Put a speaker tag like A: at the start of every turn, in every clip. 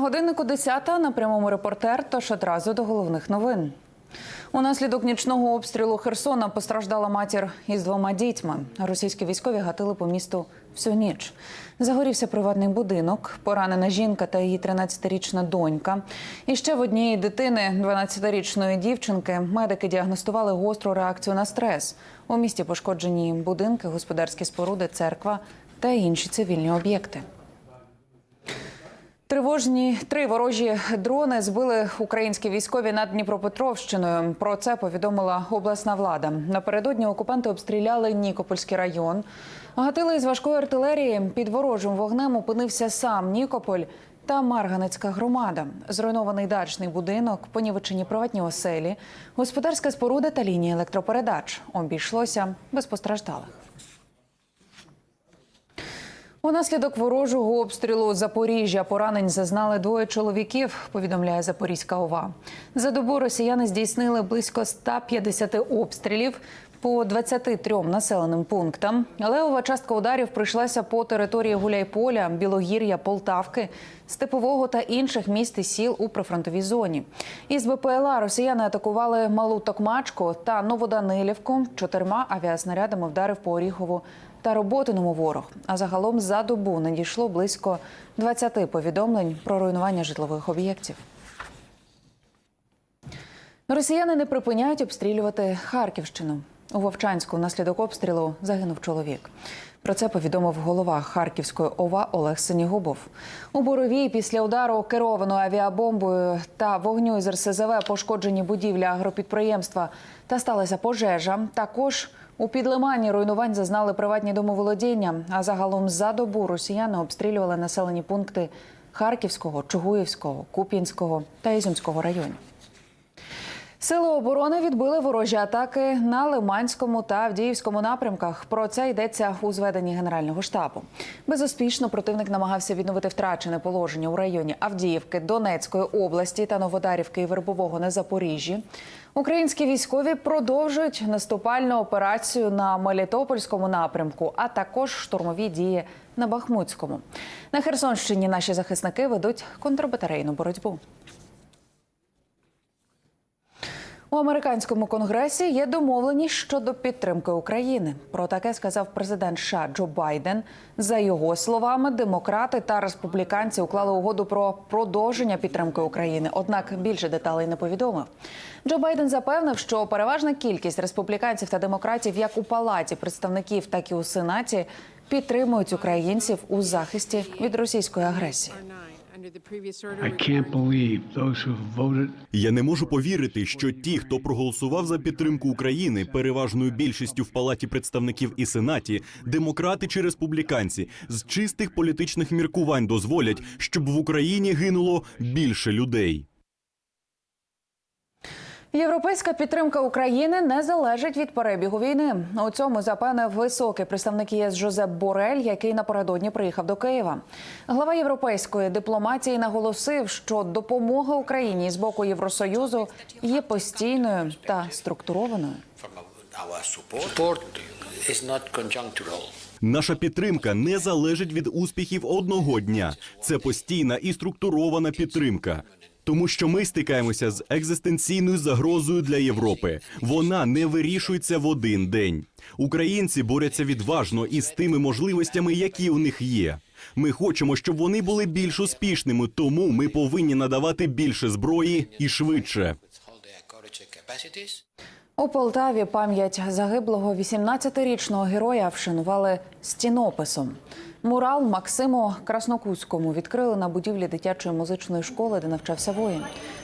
A: Годиннику 10 на прямому репортер, тож одразу до головних новин. Унаслідок нічного обстрілу Херсона постраждала матір із двома дітьми. Російські військові гатили по місту всю ніч. Загорівся приватний будинок, поранена жінка та її 13-річна донька. І ще в однієї дитини, 12-річної дівчинки, медики діагностували гостру реакцію на стрес. У місті пошкоджені будинки, господарські споруди, церква та інші цивільні об'єкти. Тривожні три ворожі дрони збили українські військові над Дніпропетровщиною. Про це повідомила обласна влада. Напередодні окупанти обстріляли Нікопольський район. Гатили із важкої артилерії. Під ворожим вогнем опинився сам Нікополь та Марганецька громада. Зруйнований дачний будинок, понівечені приватні оселі, господарська споруда та лінії електропередач. Обійшлося без постраждалих. Унаслідок ворожого обстрілу Запоріжжя поранень зазнали двоє чоловіків. Повідомляє Запорізька ОВА. За добу росіяни здійснили близько 150 обстрілів по 23 населеним пунктам. Левова частка ударів прийшлася по території Гуляйполя, Білогір'я, Полтавки, Степового та інших міст і сіл у прифронтовій зоні. Із БПЛА росіяни атакували Малу Токмачку та Новоданилівку. Чотирма авіаснарядами вдарив по Оріхову та роботиному ворог. А загалом за добу надійшло близько 20 повідомлень про руйнування житлових об'єктів. Росіяни не припиняють обстрілювати Харківщину. У Вовчанську внаслідок обстрілу загинув чоловік. Про це повідомив голова Харківської ОВА Олег Синігубов. У Боровій після удару керованою авіабомбою та вогню із РСЗВ пошкоджені будівлі агропідприємства та сталася пожежа. Також у підлимані руйнувань зазнали приватні домоволодіння. А загалом за добу росіяни обстрілювали населені пункти Харківського, Чугуївського, Куп'янського та Ізюмського районів. Сили оборони відбили ворожі атаки на Лиманському та Авдіївському напрямках. Про це йдеться у зведенні Генерального штабу. Безуспішно противник намагався відновити втрачене положення у районі Авдіївки, Донецької області та Новодарівки і Вербового на Запоріжжі. Українські військові продовжують наступальну операцію на Мелітопольському напрямку, а також штурмові дії на Бахмутському. На Херсонщині наші захисники ведуть контрбатарейну боротьбу. У американському конгресі є домовленість щодо підтримки України. Про таке сказав президент США Джо Байден. За його словами, демократи та республіканці уклали угоду про продовження підтримки України. Однак більше деталей не повідомив. Джо Байден запевнив, що переважна кількість республіканців та демократів, як у палаті представників, так і у сенаті, підтримують українців у захисті від російської агресії.
B: I can't believe those who voted
C: Я не можу повірити, що ті, хто проголосував за підтримку України, переважною більшістю в палаті представників і сенаті, демократи чи республіканці, з чистих політичних міркувань дозволять, щоб в Україні гинуло більше людей.
A: Європейська підтримка України не залежить від перебігу війни. У цьому запевнив високий представник ЄС Жозеп Борель, який напередодні приїхав до Києва. Глава європейської дипломатії наголосив, що допомога Україні з боку Євросоюзу є постійною та структурованою.
C: Наша підтримка не залежить від успіхів одного дня. Це постійна і структурована підтримка. Тому що ми стикаємося з екзистенційною загрозою для Європи. Вона не вирішується в один день. Українці борються відважно із тими можливостями, які у них є. Ми хочемо, щоб вони були більш успішними, тому ми повинні надавати більше зброї і швидше.
A: У Полтаві пам'ять загиблого 18-річного героя вшанували стінописом. Мурал Максиму Краснокутському відкрили на будівлі дитячої музичної школи, де навчався воїн.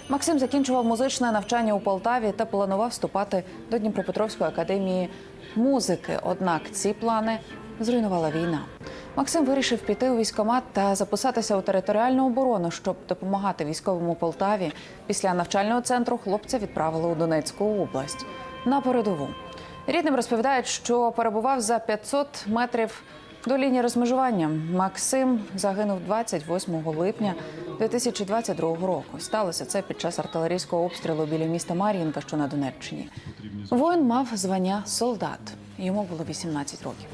A: Максим закінчував музичне навчання у Полтаві та планував вступати до Дніпропетровської академії музики. Однак ці плани зруйнувала війна. Максим вирішив піти у військкомат та записатися у територіальну оборону, щоб допомагати військовому Полтаві. Після навчального центру хлопця відправили у Донецьку область на передову. Рідним розповідають, що перебував за 500 метрів до лінії розмежування. Максим загинув 28 липня 2022 року. Сталося це під час артилерійського обстрілу біля міста Мар'їнка, що на Донеччині. Воїн мав звання солдат. Йому було 18 років.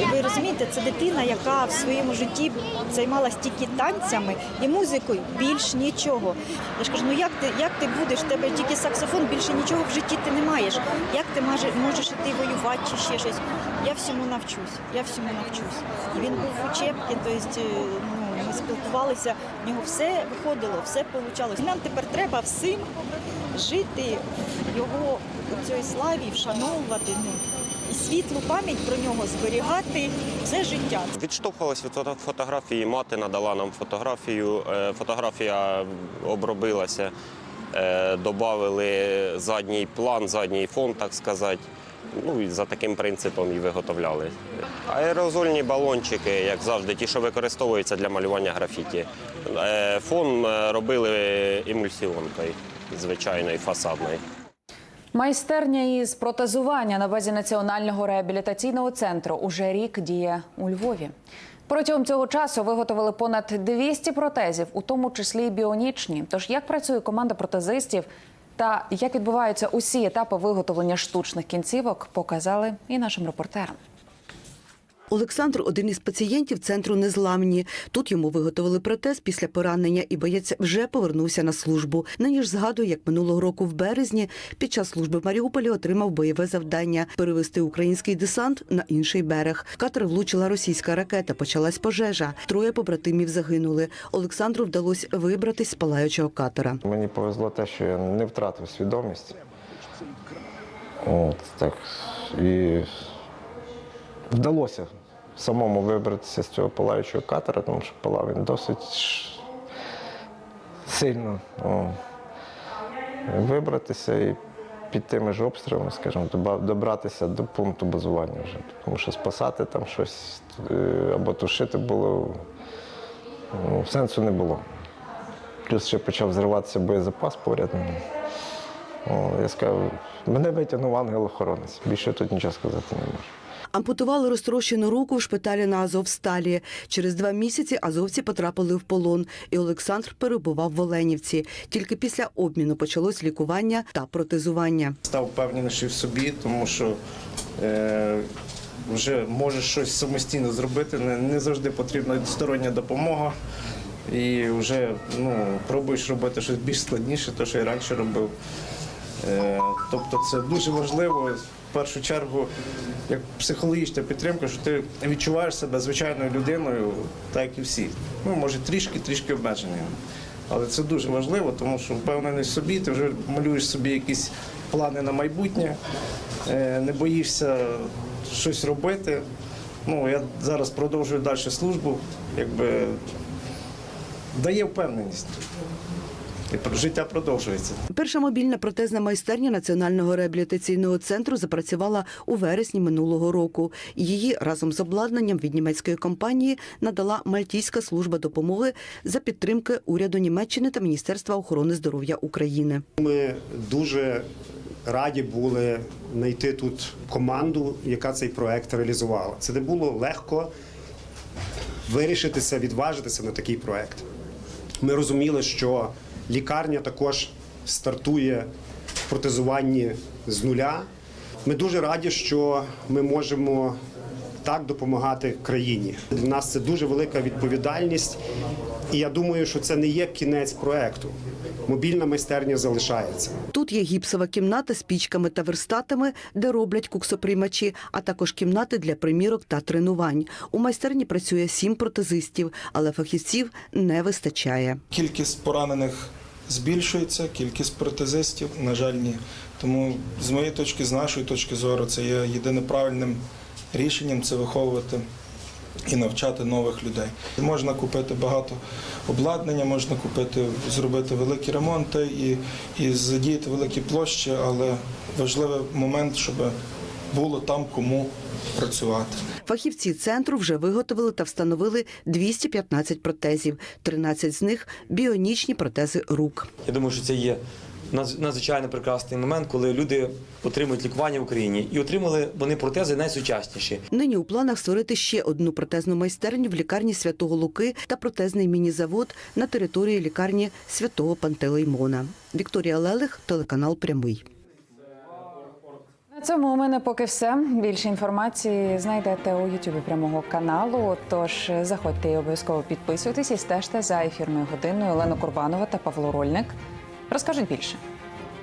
D: І ви розумієте, це дитина, яка в своєму житті займалась тільки танцями і музикою, більш нічого. Я ж кажу, ну як ти, як ти будеш, в тебе тільки саксофон, більше нічого в житті ти не маєш. Як ти можеш, можеш іти воювати чи ще щось? Я всьому навчусь, я всьому навчусь. І він був в учебці, тобто ну, ми спілкувалися, в нього все виходило, все вийшло. Нам тепер треба всім жити в його у цій славі, вшановувати. Ну, світлу пам'ять про нього зберігати все життя.
E: Відштовхувалась від фотографії. Мати надала нам фотографію. Е, Фотографія обробилася. Е, Добавили задній план, задній фон, так сказати. Ну і за таким принципом і виготовляли. Аерозольні балончики, як завжди, ті, що використовуються для малювання графіті. Е, Фон робили емульсіонкою, звичайною фасадною.
A: Майстерня із протезування на базі Національного реабілітаційного центру уже рік діє у Львові. Протягом цього часу виготовили понад 200 протезів, у тому числі біонічні. Тож як працює команда протезистів та як відбуваються усі етапи виготовлення штучних кінцівок, показали і нашим репортерам.
F: Олександр один із пацієнтів центру незламні. Тут йому виготовили протез після поранення, і боєць вже повернувся на службу. Нині ж згадує, як минулого року в березні під час служби в Маріуполі отримав бойове завдання перевести український десант на інший берег. Катер влучила російська ракета. Почалась пожежа. Троє побратимів загинули. Олександру вдалося вибратись з палаючого катера.
G: Мені повезло те, що я не втратив свідомість. От, так. І вдалося самому вибратися з цього палаючого катера, тому що палав він досить сильно. О. Вибратися і під тими ж обстрілами, скажімо, добратися до пункту базування вже. Тому що спасати там щось е, або тушити було ну, сенсу не було. Плюс ще почав зриватися боєзапас поряд. О, я сказав, мене витягнув ангел-охоронець. Більше тут нічого сказати не можу.
F: Ампутували розтрощену руку в шпиталі на Азовсталі. Через два місяці азовці потрапили в полон, і Олександр перебував в Оленівці. Тільки після обміну почалось лікування та протезування.
H: став впевненіший в собі, тому що е, вже можеш щось самостійно зробити, не, не завжди потрібна стороння допомога. І вже ну, пробуєш робити щось більш складніше, те, що я раніше робив. Е, тобто це дуже важливо в першу чергу, як психологічна підтримка, що ти відчуваєш себе звичайною людиною, так як і всі. Ну, може, трішки, трішки обмежений. Але це дуже важливо, тому що впевнений в собі, ти вже малюєш собі якісь плани на майбутнє, е, не боїшся щось робити. Ну, я зараз продовжую далі службу, якби дає впевненість. І життя продовжується.
F: Перша мобільна протезна майстерня Національного реабілітаційного центру запрацювала у вересні минулого року. Її разом з обладнанням від німецької компанії надала Мальтійська служба допомоги за підтримки уряду Німеччини та Міністерства охорони здоров'я України.
I: Ми дуже раді були знайти тут команду, яка цей проект реалізувала. Це не було легко вирішитися, відважитися на такий проект. Ми розуміли, що лікарня також стартує в протезуванні з нуля. Ми дуже раді, що ми можемо так допомагати країні. Для нас це дуже велика відповідальність, і я думаю, що це не є кінець проекту. Мобільна майстерня залишається.
F: Тут є гіпсова кімната з пічками та верстатами, де роблять куксоприймачі, а також кімнати для примірок та тренувань. У майстерні працює сім протезистів, але фахівців не вистачає.
J: Кількість поранених збільшується, кількість протезистів, на жаль, ні. Тому з моєї точки, з нашої точки зору, це є єдине правильним рішенням це виховувати і навчати нових людей. Можна купити багато обладнання, можна купити, зробити великі ремонти і, і задіяти великі площі, але важливий момент, щоб було там кому працювати.
F: Фахівці центру вже виготовили та встановили 215 протезів. 13 з них біонічні протези рук.
K: Я думаю, що це є надзвичайно прекрасний момент, коли люди отримують лікування в Україні і отримали вони протези найсучасніші.
F: Нині у планах створити ще одну протезну майстерню в лікарні Святого Луки та протезний міні-завод на території лікарні Святого Пантелеймона. Вікторія Лелих, телеканал Прямий.
A: На цьому у мене поки все. Більше інформації знайдете у Ютубі прямого каналу. Тож заходьте і обов'язково підписуйтесь і стежте за ефірною годиною. Олена Курбанова та Павло Рольник розкажуть більше.